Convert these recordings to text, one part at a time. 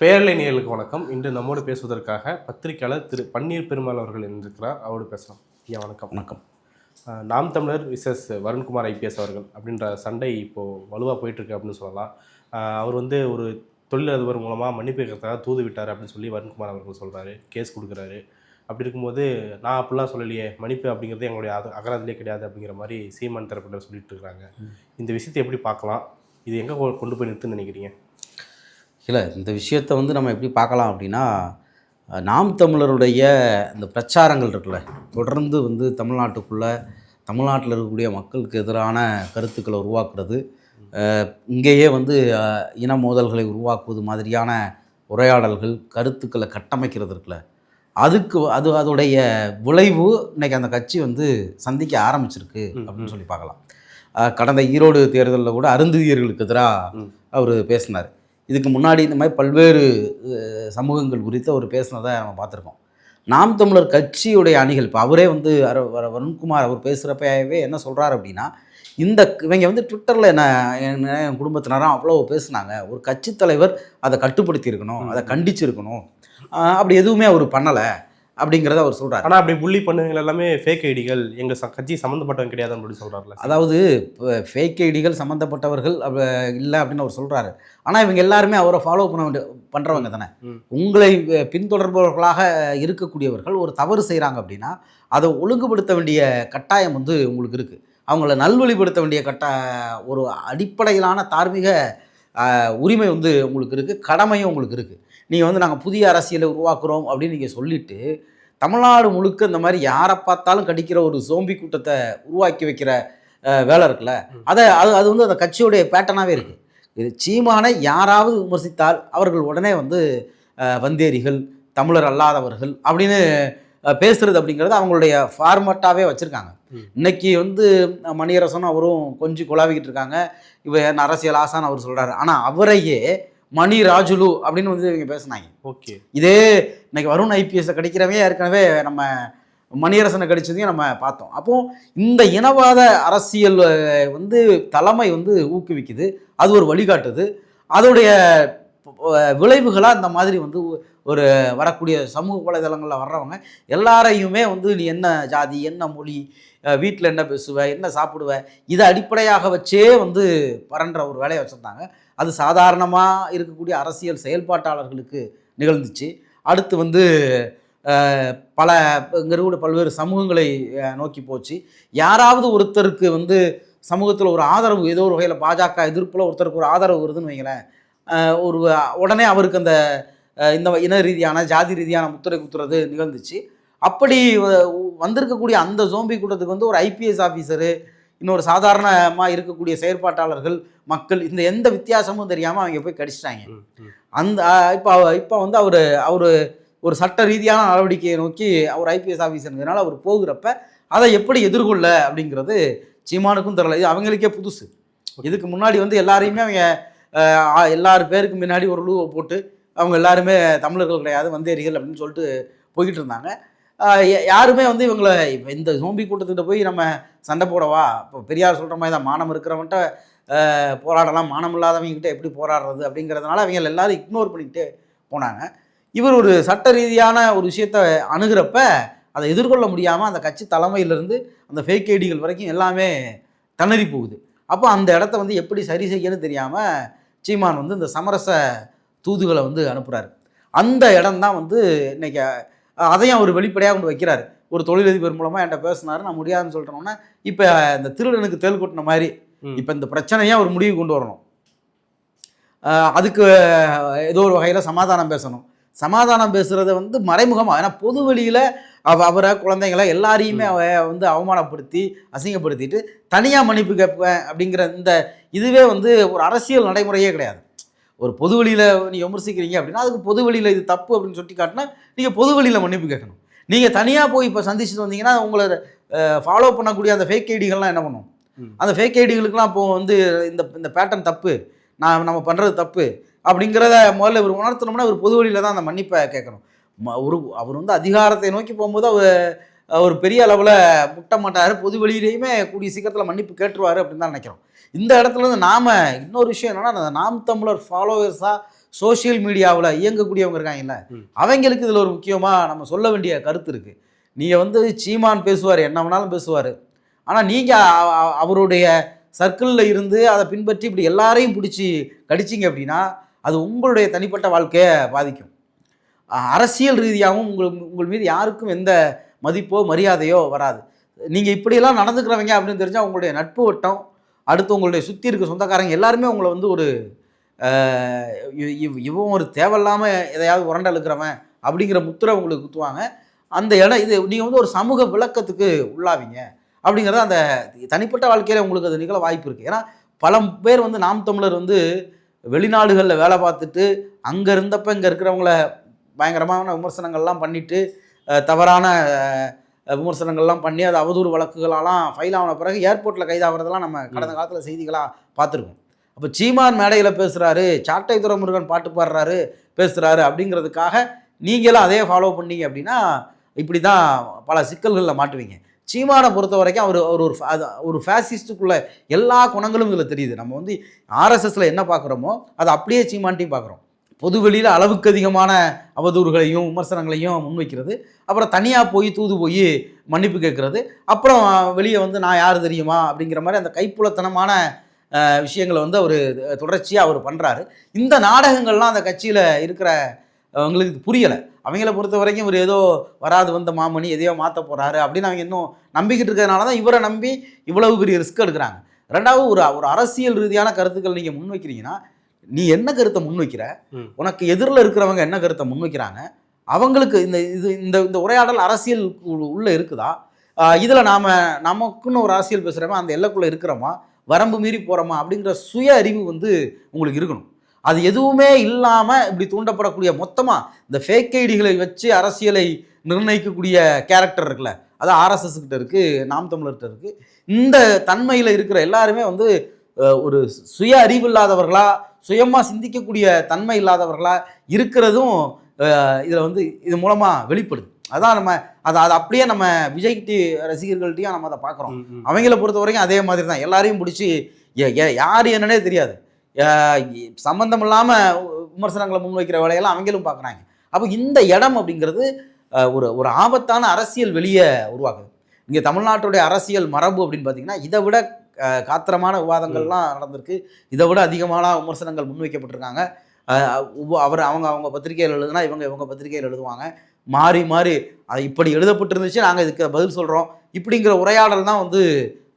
பேரலை நேயர்களுக்கு வணக்கம். இன்று நம்மோடு பேசுவதற்காக பத்திரிகையாளர் திரு பன்னீர் பெருமாள் அவர்கள் இருந்திருக்கிறார் அவரோடு பேசலாம். ஐயா வணக்கம். வணக்கம். நாம் தமிழர் விசஸ் வருண்குமார் ஐபிஎஸ் அவர்கள் அப்படின்ற சண்டை இப்போது வலுவாக போயிட்டுருக்கு அப்படின்னு சொல்லலாம். அவர் வந்து ஒரு தொழிலதிபர் மூலமாக மன்னிப்பு கேட்கறதுக்காக தூது விட்டார் அப்படின்னு சொல்லி வருண்குமார் அவர்கள் சொல்கிறாரு கேஸ் கொடுக்குறாரு. அப்படி இருக்கும்போது நான் அப்படிலாம் சொல்லலையே மன்னிப்பு அப்படிங்கிறது எங்களுடைய அக அகராதிலே கிடையாது அப்படிங்கிற மாதிரி சீமான் தரப்பினர் சொல்லிட்டு இருக்காங்க. இந்த விஷயத்தை எப்படி பார்க்கலாம்? இது எங்கே கொண்டு போய் நிறுத்துன்னு நினைக்கிறீங்க? இல்லை இந்த விஷயத்தை வந்து நம்ம எப்படி பார்க்கலாம் அப்படின்னா நாம் தமிழருடைய இந்த பிரச்சாரங்கள் இருக்குல்ல தொடர்ந்து வந்து தமிழ்நாட்டுக்குள்ளே தமிழ்நாட்டில் இருக்கக்கூடிய மக்களுக்கு எதிரான கருத்துக்களை உருவாக்குறது இங்கேயே வந்து இன மோதல்களை உருவாக்குவது மாதிரியான உரையாடல்கள் கருத்துக்களை கட்டமைக்கிறது இருக்குல்ல அதுக்கு அது அதோடைய விளைவு இன்னைக்கு அந்த கட்சி வந்து சந்திக்க ஆரம்பிச்சிருக்கு அப்படின்னு சொல்லி பார்க்கலாம். கடந்த ஈரோடு தேர்தலில் கூட அருந்ததியர்களுக்கு எதிராக. அவர் பேசினார். இதுக்கு முன்னாடி இந்த மாதிரி பல்வேறு சமூகங்கள் குறித்து அவர் பேசினதை நம்ம பார்த்துருக்கோம். நாம் தமிழர் கட்சியுடைய அணிகள் இப்போ அவரே வந்து வர- வருண்குமார் அவர் பேசுகிறப்பவே என்ன சொல்கிறார் அப்படின்னா இந்த இவங்க வந்து ட்விட்டரில் என்ன என் என் குடும்பத்தினரும் அவ்வளோ பேசுனாங்க. ஒரு கட்சி தலைவர் அதை கட்டுப்படுத்தி இருக்கணும் அதை கண்டிச்சிருக்கணும். அப்படி எதுவுமே அவர் பண்ணலை. அப்படிங்கிறத அவர் சொல்கிறார் ஆனால் அப்படி புள்ளி பண்ணுவங்க எல்லாமே ஃபேக் ஐடிகள் எங்கள் ச கட்சி சம்மந்தப்பட்டவங்க கிடையாது அப்படின்னு சொல்கிறாருல அதாவது ஃபேக் ஐடிகள் சம்மந்தப்பட்டவர்கள் இல்லை அப்படின்னு அவர் சொல்கிறாரு ஆனால் இவங்க எல்லாருமே அவரை ஃபாலோ பண்ண பண்ணுறவங்க தானே. உங்களை பின்தொடர்பவர்களாக இருக்கக்கூடியவர்கள் ஒரு தவறு செய்கிறாங்க அப்படின்னா அதை ஒழுங்குபடுத்த வேண்டிய கட்டாயம் வந்து உங்களுக்கு இருக்குது அவங்கள நல்வழிப்படுத்த வேண்டிய கட்ட ஒரு அடிப்படையிலான தார்மீக உரிமை வந்து உங்களுக்கு இருக்குது கடமையும் உங்களுக்கு இருக்குது நீங்கள் வந்து நாங்கள் புதிய அரசியலை உருவாக்குறோம் அப்படின்னு நீங்கள் சொல்லிட்டு தமிழ்நாடு முழுக்க இந்த மாதிரி யாரை பார்த்தாலும் கடிக்கிற ஒரு சோம்பி கூட்டத்தை உருவாக்கி வைக்கிற வேலை இருக்குல்ல. அதை அது அது வந்து அந்த கட்சியுடைய பேட்டர்னாகவே இருக்குது இது சீமானை யாராவது விமர்சித்தால் அவர்கள் உடனே வந்து வந்தேரிகள் தமிழர் அல்லாதவர்கள் அப்படின்னு பேசுறது அப்படிங்கிறது அவங்களுடைய ஃபார்மட்டாகவே வச்சுருக்காங்க. இன்னைக்கு வந்து அஹ், மணியரசனும் அவரும் கொஞ்சம் குழாவிக்கிட்டு இருக்காங்க. இவர் என்ன அரசியல் ஆசான் அவர் சொல்கிறாரு ஆனால் அவரையே மணி ராஜுலு அப்படின்னு வந்து இவங்க பேசுனாங்க. ஓகே. இதே இன்னைக்கு வருண் ஐபிஎஸ்ஸை கடிக்கிறவே ஏற்கனவே நம்ம மணியரசனை கடிச்சதையும் நம்ம பார்த்தோம். அப்போ இந்த இனவாத அரசியல் வந்து தலைமை வந்து ஊக்குவிக்குது. அது ஒரு வழிகாட்டுது. அதோடைய விளைவுகளாக இந்த மாதிரி வந்து ஒரு வரக்கூடிய சமூக வலைதளங்களில் வர்றவங்க எல்லாரையுமே வந்து நீ என்ன ஜாதி என்ன மொழி வீட்டில் என்ன பேசுவ என்ன சாப்பிடுவ இதை அடிப்படையாக வச்சே வந்து பரன்ற ஒரு வேலையை வச்சுருந்தாங்க. அது சாதாரணமாக இருக்கக்கூடிய அரசியல் செயல்பாட்டாளர்களுக்கு நிகழ்ந்துச்சு. அடுத்து வந்து பல இங்கே கூட பல்வேறு சமூகங்களை நோக்கி போச்சு. யாராவது ஒருத்தருக்கு வந்து சமூகத்தில் ஒரு ஆதரவு ஏதோ ஒரு வகையில் பாஜக எதிர்ப்பில் ஒருத்தருக்கு ஒரு ஆதரவு வருதுன்னு வைங்களேன் ஒரு உடனே அவருக்கு அந்த இந்த இன ரீதியான ஜாதி ரீதியான முத்திரை குத்துறது நிகழ்ந்துச்சு. அப்படி வ- வந்திருக்கக்கூடிய அந்த ஜோம்பி கூட்டத்துக்கு வந்து ஒரு ஐபிஎஸ் ஆஃபீஸரு இன்னொரு சாதாரணமாக இருக்கக்கூடிய செயற்பாட்டாளர்கள் மக்கள் இந்த எந்த வித்தியாசமும் தெரியாமல் அவங்க போய் கடிச்சிட்டாங்க. அந்த இப்போ இப்போ வந்து அவர் அவர் ஒரு சட்ட ரீதியான நடவடிக்கையை நோக்கி அவர் ஐபிஎஸ் ஆஃபீஸருங்கிறனால அவர் போகிறப்ப அதை எப்படி எதிர்கொள்ள அப்படிங்கிறது சீமானுக்கும் தெரியல. இது அவங்களுக்கே புதுசு. இதுக்கு முன்னாடி வந்து எல்லாரையுமே அவங்க எல்லார் பேருக்கு முன்னாடி ஒரு லூவை போட்டு அவங்க எல்லாருமே தமிழர்கள் கிடையாது வந்தேரிகள் அப்படின்னு சொல்லிட்டு போய்கிட்டு இருந்தாங்க. யாருமே வந்து இவங்களை இந்த நோம்பி கூட்டத்துக்கிட்ட போய் நம்ம சண்டை போடவா? இப்போ பெரியார் சொல்கிற மாதிரி தான் மானம் இருக்கிறவன்ட்ட போராடலாம். மானம் இல்லாதவங்ககிட்ட எப்படி போராடுறது அப்படிங்கிறதுனால அவங்க எல்லாரும் இக்னோர் பண்ணிக்கிட்டே போனாங்க. இவர் ஒரு சட்ட ரீதியான ஒரு விஷயத்தை அணுகிறப்ப அதை எதிர்கொள்ள முடியாமல் அந்த கட்சி தலைமையிலிருந்து அந்த ஃபேக் ஐடிகள் வரைக்கும் எல்லாமே திணறி போகுது. அப்போ அந்த இடத்த வந்து எப்படி சரி செய்யணும்னு தெரியாமல் சீமான் வந்து இந்த சமரச தூதுகளை வந்து அனுப்புகிறாரு அந்த இடம்தான் வந்து இன்னைக்கு அதையும் அவர் வெளிப்படையாக கொண்டு வைக்கிறாரு. ஒரு தொழிலதிபர் மூலமாக என்கிட்ட பேசினாரு. நான் முடியாதுன்னு சொல்லிட்டோன்னே இப்போ இந்த திருடனுக்கு தேள் கொட்டின மாதிரி. இப்போ இந்த பிரச்சனையை ஒரு முடிவு கொண்டு வரணும். அதுக்கு ஏதோ ஒரு வகையில் சமாதானம் பேசணும். சமாதானம் பேசுகிறத வந்து மறைமுகமாக ஏன்னா பொது வெளியில் அவ அவரை குழந்தைங்களை எல்லாரையுமே அவ வந்து அவமானப்படுத்தி அசிங்கப்படுத்திட்டு தனியாக மன்னிப்பு கேட்பேன் அப்படிங்கிற இந்த இதுவே வந்து ஒரு அரசியல் நடைமுறையே கிடையாது. ஒரு பொது வெளியில் நீங்கள் விமர்சிக்கிறீங்க அப்படின்னா அதுக்கு பொது வெளியில் இது தப்பு அப்படின்னு சொல்லி காட்டினா நீங்கள் பொது வெளியில் மன்னிப்பு கேட்கணும். நீங்கள் தனியாக போய் இப்போ சந்திச்சுட்டு வந்தீங்கன்னா உங்களை ஃபாலோ பண்ணக்கூடிய அந்த ஃபேக் ஐடிகள்லாம் என்ன பண்ணும். அந்த ஃபேக் ஐடிகளுக்கெல்லாம் இப்போ வந்து இந்த இந்த பேட்டர்ன் தப்பு. நான் நம்ம பண்ணுறது தப்பு. அப்படிங்கிறத முதல்ல இவர் உணர்த்தணும்னா ஒரு பொது வழியில் தான் அந்த மன்னிப்பை கேட்கணும். ஒரு அவர் வந்து அதிகாரத்தை நோக்கி போகும்போது அவர் ஒரு பெரிய அளவில் முட்ட மாட்டார். பொது வெளியிலையுமே கூடிய சீக்கிரத்தில் மன்னிப்பு கேட்டுருவார் அப்படின்னு தான் நினைக்கிறோம். இந்த இடத்துல இருந்து நாம இன்னொரு விஷயம் என்னன்னா நாம் தமிழர் ஃபாலோவர்ஸாக சோஷியல் மீடியாவில் இயங்கக்கூடியவங்க இருக்காங்கல்ல. அவங்களுக்கு இதில் ஒரு முக்கியமாக நம்ம சொல்ல வேண்டிய கருத்து இருக்குது நீங்கள் வந்து சீமான் பேசுவார் என்ன வேணாலும் பேசுவார். ஆனால் நீங்கள் அவருடைய சர்க்கிளில் இருந்து அதை பின்பற்றி இப்படி எல்லாரையும் பிடிச்சி கடிச்சிங்க அப்படின்னா அது உங்களுடைய தனிப்பட்ட வாழ்க்கையை பாதிக்கும். அரசியல் ரீதியாகவும் உங்கள் உங்கள் மீது யாருக்கும் எந்த மதிப்போ மரியாதையோ வராது. நீங்கள் இப்படியெல்லாம் நடந்துக்கிறவங்க அப்படின்னு தெரிஞ்சால் உங்களுடைய நட்பு வட்டம் அடுத்து உங்களுடைய சுற்றி இருக்க சொந்தக்காரங்க எல்லாருமே உங்களை வந்து ஒரு இவன் ஒரு தேவையில்லாமல் எதையாவது உரண்டை இழுக்கிறவன் அப்படிங்கிற முத்திரை உங்களுக்கு குத்துவாங்க. அந்த இடம் இது நீங்கள் வந்து ஒரு சமூக விளக்கத்துக்கு உள்ளாவீங்க அப்படிங்கிறது அந்த தனிப்பட்ட வாழ்க்கையில் உங்களுக்கு அது நிகழ வாய்ப்பு இருக்குது ஏன்னா பல பேர் வந்து நாம் தமிழர் வந்து வெளிநாடுகளில் வேலை பார்த்துட்டு அங்கே இருந்தப்ப இங்கே இருக்கிறவங்கள பயங்கரமான விமர்சனங்கள்லாம் பண்ணிட்டு அஹ், தவறான விமர்சனங்கள்லாம் பண்ணி அது அவதூறு வழக்குகளெல்லாம் ஃபைல் ஆன பிறகு ஏர்போர்ட்டில் கைதாகிறதெல்லாம் நம்ம கடந்த காலத்தில் செய்திகளாக பார்த்துருக்கோம். அப்போ சீமான் மேடையில் பேசுகிறாரு சாட்டை துறைமுருகன் பாட்டு பாடுறாரு பேசுகிறாரு அப்படிங்கிறதுக்காக நீங்களும் அதே ஃபாலோ பண்ணீங்க அப்படின்னா இப்படி தான் பல சிக்கல்களில் மாட்டுவீங்க. சீமானை பொறுத்த வரைக்கும் அவர் ஒரு அது ஒரு ஃபேசிஸ்டுக்குள்ள எல்லா குணங்களும் இதில் தெரியுது. நம்ம வந்து ஆர்எஸ்எஸில் என்ன பார்க்குறோமோ அதை அப்படியே சீமான்ட்டையும் பார்க்குறோம் பொது வெளியில் அளவுக்கு அதிகமான அவதூறுகளையும் விமர்சனங்களையும் முன்வைக்கிறது. அப்புறம் தனியாக போய் தூது போய் மன்னிப்பு கேட்குறது. அப்புறம் வெளியே வந்து நான் யார் தெரியுமா அப்படிங்கிற மாதிரி அந்த கைப்புலத்தனமான விஷயங்களை வந்து அவர் தொடர்ச்சியாக அவர் பண்ணுறாரு இந்த நாடகங்கள்லாம் அந்த கட்சியில் இருக்கிற அவங்களுக்கு இது புரியலை. அவங்கள பொறுத்த வரைக்கும் இவர் ஏதோ வராது வந்த மாமணி எதையோ மாற்ற போகிறாரு அப்படின்னு அவங்க இன்னும் நம்பிக்கிட்டு இருக்கிறதுனால தான் இவரை நம்பி இவ்வளவு பெரிய ரிஸ்க் எடுக்கிறாங்க. ரெண்டாவது ஒரு ஒரு அரசியல் ரீதியான கருத்துக்கள் நீங்கள் முன்வைக்கிறீங்கன்னா நீ என்ன கருத்தை முன்வைக்கிற. உனக்கு எதிரில் இருக்கிறவங்க என்ன கருத்தை முன்வைக்கிறாங்க அவங்களுக்கு இந்த இது இந்த இந்த உரையாடல் அரசியல் உள்ளே இருக்குதா? இதில் நாம் நமக்குன்னு ஒரு அரசியல் பேசுகிறோமா அந்த எல்லைக்குள்ளே இருக்கிறோமா? வரம்பு மீறி போகிறோமா அப்படிங்கிற சுய அறிவு வந்து உங்களுக்கு இருக்கணும். அது எதுவுமே இல்லாமல் இப்படி தூண்டப்படக்கூடிய மொத்தமாக இந்த ஃபேக் ஐடிகளை வச்சு அரசியலை நிர்ணயிக்கக்கூடிய கேரக்டர் இருக்குல்ல அது ஆர்எஸ்எஸ் கிட்ட இருக்குது நாம் தமிழர்கிட்ட இருக்குது இந்த தன்மையில் இருக்கிற எல்லாருமே வந்து ஒரு சுய அறிவு இல்லாதவர்களா சுயமாக சிந்திக்கக்கூடிய தன்மை இல்லாதவர்களா இருக்கிறதும் இதில் வந்து இது மூலமாக வெளிப்படுது. அதான் நம்ம அதை அதை அப்படியே நம்ம விஜய் டி ரசிகர்கள்ட்டையும் நம்ம அதை பார்க்குறோம். அவங்கள பொறுத்த வரைக்கும் அதே மாதிரி தான். எல்லாரையும் பிடிச்சி யார் என்னன்னே தெரியாது. சம்மந்தம் இல்லாமல் விமர்சனங்களை முன்வைக்கிற வேலையெல்லாம் அவங்களும் பார்க்குறாங்க. அப்போ இந்த இடம் அப்படிங்கிறது ஒரு ஒரு ஆபத்தான அரசியல் வெளியே உருவாக்குது. இங்கே தமிழ்நாட்டுடைய அரசியல் மரபு அப்படின்னு பார்த்தீங்கன்னா இதை விட காத்திரமான விவாதங்கள்லாம் நடந்திருக்கு. இதை விட அதிகமான விமர்சனங்கள் முன்வைக்கப்பட்டிருக்காங்க. அவர் அவங்க அவங்க பத்திரிகையில் எழுதுனா இவங்க இவங்க பத்திரிகையில் எழுதுவாங்க. மாறி மாறி அது இப்படி எழுதப்பட்டிருந்துச்சு நாங்கள் இதுக்கு பதில் சொல்கிறோம் இப்படிங்கிற உரையாடல் தான் வந்து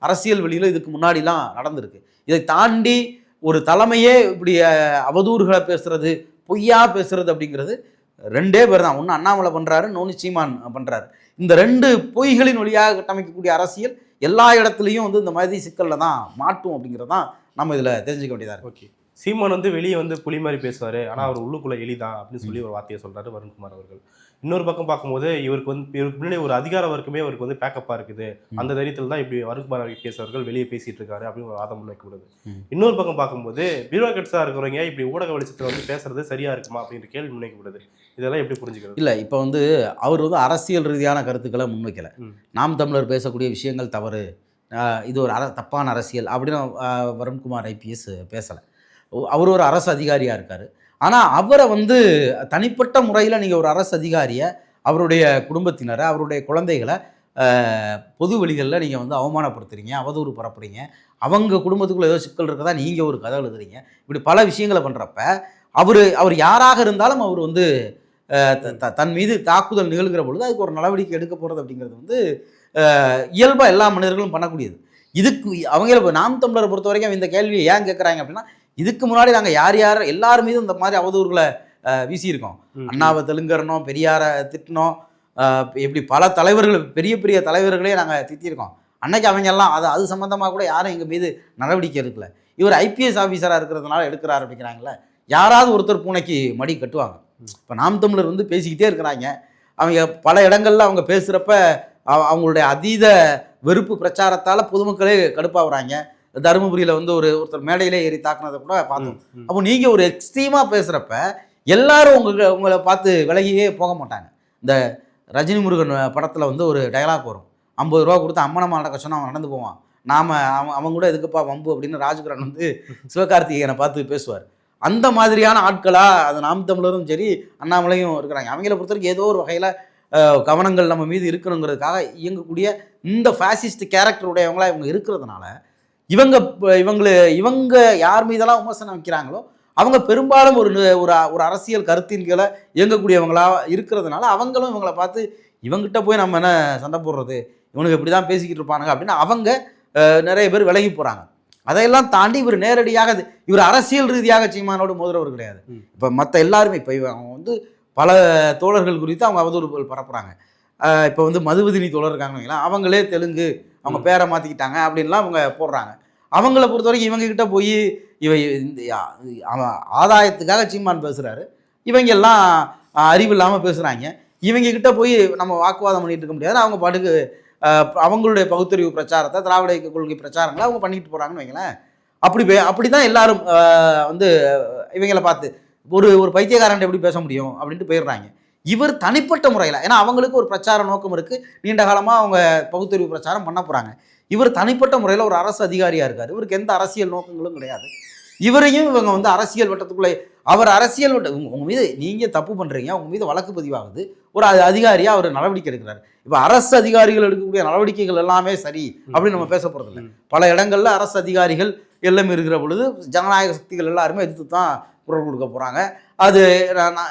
அரசியல் வெளியில் இதுக்கு முன்னாடிலாம் நடந்திருக்கு. இதை தாண்டி ஒரு தலைமையே இப்படி அவதூறுகளை பேசுறது பொய்யா பேசுறது அப்படிங்கிறது ரெண்டே பேர் தான். ஒன்று அண்ணாமலை பண்ணுறாரு இன்னொன்று சீமான் பண்ணுறாரு இந்த ரெண்டு பொய்களின் வழியாக கட்டமைக்கக்கூடிய அரசியல் எல்லா இடத்துலையும் வந்து இந்த மாதிரி சிக்கலில் தான் மாட்டும் அப்படிங்கிறது தான் நம்ம இதில் தெரிஞ்சுக்க வேண்டியதாக இருக்குது ஓகே. சீமான் வந்து வெளியே வந்து புலி மாதிரி பேசுவார். ஆனால் அவர் உள்ளுக்குள்ளே எளிதா அப்படின்னு சொல்லி ஒரு வார்த்தையை சொல்கிறாரு வருண்குமார் அவர்கள். இன்னொரு பக்கம் பார்க்கும்போது இவருக்கு வந்து இவருக்கு முன்னாடி ஒரு அதிகார வர்க்கமே அவருக்கு வந்து பேக்கப்பா இருக்குது. அந்த தைரியத்தில் தான் இப்படி வருண்குமார் ஐபிஎஸ் அவர்கள் வெளியே பேசிட்டு இருக்காரு அப்படின்னு ஒரு வாதம் முன்வைக்கப்படுது. இன்னொரு பக்கம் பார்க்கும்போது பியூரோக்ராட்ஸா இருக்கிறவங்க இப்படி ஊடக வெளிச்சத்தில் வந்து பேசுறது சரியா இருக்குமா அப்படின்ற கேள்வி முன்வைக்கப்படுது. இதெல்லாம் எப்படி புரிஞ்சுக்கிறது? இல்லை இப்போ வந்து அவர் வந்து அரசியல் ரீதியான கருத்துக்களை முன்வைக்கலை. நாம் தமிழர் பேசக்கூடிய விஷயங்கள் தவறு இது ஒரு அர தப்பான அரசியல் அப்படின்னு வருண்குமார் ஐபிஎஸ் பேசலை. அவர் ஒரு அரசு அதிகாரியாக இருக்கார். ஆனால் அவரை வந்து தனிப்பட்ட முறையில் நீங்கள் ஒரு அரசு அதிகாரியை அவருடைய குடும்பத்தினரை அவருடைய குழந்தைகளை பொது வெளிகளில் நீங்கள் வந்து அவமானப்படுத்துறீங்க அவதூறு பரப்புறீங்க. அவங்க குடும்பத்துக்குள்ளே ஏதோ சிக்கல் இருக்கதா? நீங்கள் ஒரு கதை எழுதுறீங்க. இப்படி பல விஷயங்களை பண்ணுறப்ப அவர் அவர் யாராக இருந்தாலும் அவர் வந்து த- தன் மீது தாக்குதல் நிகழ்கிற பொழுது அதுக்கு ஒரு நடவடிக்கை எடுக்க போகிறது அப்படிங்கிறது வந்து இயல்பாக எல்லா மனிதர்களும் பண்ணக்கூடியது. இதுக்கு அவங்கள நாம் தமிழரை பொறுத்த வரைக்கும் இந்த கேள்வியை ஏன் கேட்குறாங்க அப்படின்னா இதுக்கு முன்னாடி நாங்கள் யார் யார் எல்லார் மீதும் இந்த மாதிரி அவதூறுகளை வீசியிருக்கோம். அண்ணாவை தெலுங்கறனோம் பெரியாரை திட்டினோம். அஹ், இப்படி பல தலைவர்கள் பெரிய பெரிய தலைவர்களே நாங்கள் திட்டியிருக்கோம். அன்னைக்கு அவங்க எல்லாம் அது அது சம்மந்தமாக கூட யாரும் எங்கள் மீது நடவடிக்கை எடுக்கல. இவர் ஐபிஎஸ் ஆஃபீஸராக இருக்கிறதுனால எடுக்கிறார் அப்படிங்கிறாங்களே யாராவது ஒருத்தர் பூனைக்கு மடி கட்டுவாங்க. இப்போ நாம் தமிழர் வந்து பேசிக்கிட்டே இருக்கிறாங்க. அவங்க பல இடங்கள்ல அவங்க பேசுகிறப்ப அவங்களுடைய அதீத வெறுப்பு பிரச்சாரத்தால் பொதுமக்களே கடுப்பாகிறாங்க. தருமபுரியில் வந்து ஒரு ஒருத்தர் மேடையிலே ஏறி தாக்குனதை கூட பார்த்தோம். அப்போ நீங்கள் ஒரு எக்ஸ்ட்ரீமாக பேசுகிறப்ப எல்லாரும் உங்க உங்களை பார்த்து விலகியே போக மாட்டாங்க. இந்த ரஜினி முருகன் படத்தில் வந்து ஒரு டயலாக் வரும். ஐம்பது ரூபா கொடுத்து அம்மனமா நடக்க சொன்னா அவன் நடந்து போவான். நாம அவன் அவன் கூட எதுக்குப்பா வம்பு அப்படின்னு ராஜ்கிரண் வந்து சிவகார்த்திகேயனை பார்த்து பேசுவார். அந்த மாதிரியான ஆட்களா அது நாம் தமிழரும் சரி அண்ணாமலையும் இருக்கிறாங்க. அவங்கள பொறுத்த வரைக்கும் ஏதோ ஒரு வகையில் கவனங்கள் நம்ம மீது இருக்கணுங்கிறதுக்காக இயங்கக்கூடிய இந்த ஃபேசிஸ்ட் கேரக்டர் உடையவங்களா இவங்க இருக்கிறதுனால இவங்க இவங்கள இவங்க யார் மீதெல்லாம் விமர்சனம் வைக்கிறாங்களோ அவங்க பெரும்பாலும் ஒரு ஒரு ஒரு அரசியல் கருத்தின் கீழே இயங்கக்கூடியவங்களா இருக்கிறதுனால அவங்களும் இவங்களை பார்த்து இவங்கிட்ட போய் நம்ம என்ன சண்டை போடுறது? இவனுக்கு இப்படி தான் பேசிக்கிட்டு இருப்பானுங்க. அப்படின்னு அவங்க நிறைய பேர் விலகி போகிறாங்க அதையெல்லாம் தாண்டி இவர் நேரடியாக இவர் அரசியல் ரீதியாக சீமானோடு மோதுறவர் கிடையாது. இப்போ மற்ற எல்லாருமே இப்போ அவங்க வந்து பல தோழர்கள் குறித்து அவங்க அவதூறுகள் பரப்புகிறாங்க இப்போ வந்து மதுவதினி தோழர் இருக்காங்கன்னு வைங்களேன், அவங்களே தெலுங்கு அவங்க. பேரை மாற்றிக்கிட்டாங்க அப்படின்லாம் அவங்க போடுறாங்க. அவங்கள பொறுத்த வரைக்கும் இவங்க கிட்ட போய் இவ இந்த அவன் ஆதாயத்துக்காக சீமான் பேசுகிறாரு இவங்க எல்லாம் அஹ், அறிவு இல்லாமல் பேசுகிறாங்க இவங்க கிட்ட போய் நம்ம வாக்குவாதம் பண்ணிட்டு இருக்க முடியாது. அவங்க பாட்டுக்கு அவங்களுடைய பகுத்தறிவு பிரச்சாரத்தை திராவிட இயக்க கொள்கை பிரச்சாரங்களை அவங்க பண்ணிட்டு போகிறாங்கன்னு வைங்களேன். அப்படி பே அப்படி தான் எல்லாரும் வந்து இவங்கள பார்த்து ஒரு ஒரு பைத்தியக்காரன் எப்படி பேச முடியும்? அப்படின்ட்டு போயிடுறாங்க. இவர் தனிப்பட்ட முறையில் ஏன்னா அவங்களுக்கு ஒரு பிரச்சார நோக்கம் இருக்குது நீண்ட காலமாக அவங்க பகுத்தறிவு பிரச்சாரம் பண்ண போகிறாங்க இவர் தனிப்பட்ட முறையில் ஒரு அரசு அதிகாரியாக இருக்கார். இவருக்கு எந்த அரசியல் நோக்கங்களும் கிடையாது. இவரையும் இவங்க வந்து அரசியல் வட்டத்துக்குள்ளே அவர் அரசியல் வட்ட உங்க உங்க மீது நீங்கள் தப்பு பண்ணுறீங்க உங்க மீது வழக்கு பதிவாகுது. ஒரு அ- அதிகாரியா அவர் நடவடிக்கை எடுக்கிறார். இப்போ அரசு அதிகாரிகள் எடுக்கக்கூடிய நடவடிக்கைகள் எல்லாமே சரி அப்படின்னு நம்ம பேச போகிறதில்ல ம். பல இடங்கள்ல அரசு அதிகாரிகள் எல்லாம் இருக்கிற பொழுது ஜனநாயக சக்திகள் எல்லாருமே எதிர்த்து தான் குரல் கொடுக்க போகிறாங்க அது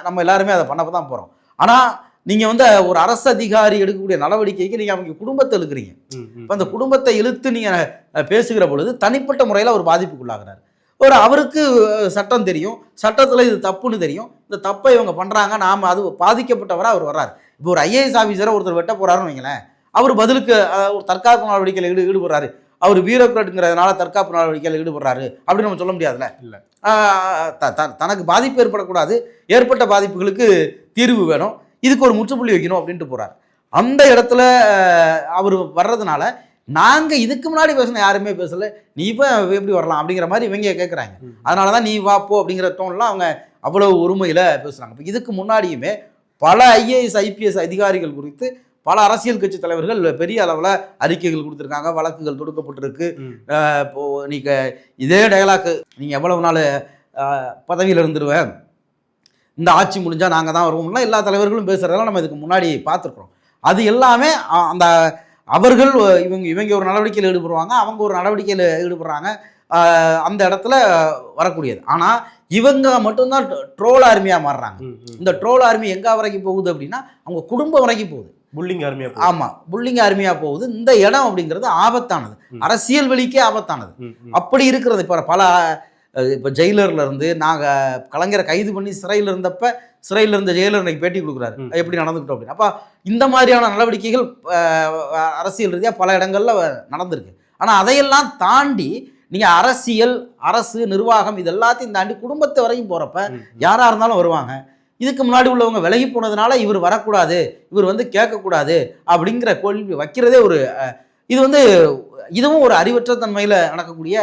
நம்ம எல்லாருமே அதை பண்ண தான் போகிறோம் ஆனால் நீங்கள் வந்து ஒரு அரசு அதிகாரி எடுக்கக்கூடிய நடவடிக்கைக்கு நீங்கள் அவங்க குடும்பத்தை இழுக்கிறீங்க. இப்போ அந்த குடும்பத்தை இழுத்து நீங்கள் பேசுகிற பொழுது தனிப்பட்ட முறையில் ஒரு பாதிப்புக்குள்ளாகிறார். ஒரு அவருக்கு சட்டம் தெரியும். சட்டத்தில் இது தப்புன்னு தெரியும். இந்த தப்பை இவங்க பண்ணுறாங்க நாம் அது பாதிக்கப்பட்டவராக அவர் வர்றார். இப்போ ஒரு ஐஏஎஸ் ஆஃபீஸரை ஒருத்தர் வெட்ட போகிறாருன்னு வைங்களேன் அவர் பதிலுக்கு ஒரு தற்காப்பு நடவடிக்கையில் ஈடு ஈடுபடுறாரு. அவர் பியூரோக்ராட்டுங்கிறதுனால தற்காப்பு நடவடிக்கையில் ஈடுபடுறாரு அப்படின்னு நம்ம சொல்ல முடியாதுல்ல? இல்ல. ஆஹ், த- த- தனக்கு பாதிப்பு ஏற்படக்கூடாது. ஏற்பட்ட பாதிப்புகளுக்கு தீர்வு வேணும். இதுக்கு ஒரு முற்றுப்புள்ளி வைக்கணும் அப்படின்ட்டு போறார். அந்த இடத்துல அவர் வர்றதுனால நாங்க இதுக்கு முன்னாடி பேசின யாருமே பேசல. நீ இப்போ எப்படி வரலாம் அப்படிங்கிற மாதிரி இவங்க கேட்குறாங்க. அதனால தான் நீ வா போ அப்படிங்கிற டோன்லாம் அவங்க அவ்வளவு ஒருமையில் பேசுகிறாங்க இப்போ இதுக்கு முன்னாடியுமே பல ஐஏஎஸ் ஐபிஎஸ் அதிகாரிகள் குறித்து பல அரசியல் கட்சி தலைவர்கள் பெரிய அளவில் அறிக்கைகள் கொடுத்துருக்காங்க வழக்குகள் தொடுக்கப்பட்டிருக்கு. இப்போ நீங்கள் இதே டயலாக்கு நீங்கள் எவ்வளவு நாள் பதவியில் இருந்துருவேன் இந்த ஆட்சி முடிஞ்சால் நாங்கள் தான் வருவோம்லாம் எல்லா தலைவர்களும் பேசுகிறதெல்லாம் நம்ம இதுக்கு முன்னாடி பார்த்துருக்குறோம். அது எல்லாமே அந்த அவர்கள் இவங்க இவங்க ஒரு நடவடிக்கையில் ஈடுபடுவாங்க அவங்க ஒரு நடவடிக்கையில் ஈடுபடுறாங்க. அந்த இடத்துல வரக்கூடியது. ஆனால் இவங்க மட்டும்தான் ட்ரோல் ஆர்மியாக மாறுறாங்க. இந்த ட்ரோல் ஆர்மி எங்கே வரைக்கும் போகுது அப்படின்னா அவங்க குடும்பம் வரைக்கும் போகுது. புல்லிங் அருமையா ஆமாம் புல்லிங்க அருமையாக போகுது. இந்த இடம் அப்படிங்கிறது ஆபத்தானது. அரசியல் வெளிக்கே ஆபத்தானது. அப்படி இருக்கிறது. இப்போ பல இப்போ ஜெயிலர்ல இருந்து நாங்கள் கலைஞரை கைது பண்ணி சிறையில் இருந்தப்ப சிறையில் இருந்த ஜெயிலர் இன்னைக்கு பேட்டி கொடுக்குறாரு. எப்படி நடந்துக்கிட்டோம் அப்படின்னு. அப்போ இந்த மாதிரியான நடவடிக்கைகள் அரசியல் ரீதியாக பல இடங்கள்ல நடந்திருக்கு. ஆனால் அதையெல்லாம் தாண்டி நீங்கள் அரசியல் அரசு நிர்வாகம் இது எல்லாத்தையும் தாண்டி குடும்பத்தை வரைக்கும் போகிறப்ப. யாராக இருந்தாலும் வருவாங்க. இதுக்கு முன்னாடி உள்ளவங்க விலகி போனதுனால இவர் வரக்கூடாது இவர் வந்து கேட்கக்கூடாது அப்படிங்கிற கேள்வி வைக்கிறதே ஒரு இது வந்து இதுவும் ஒரு அறிவற்ற தன்மையில் நடக்கக்கூடிய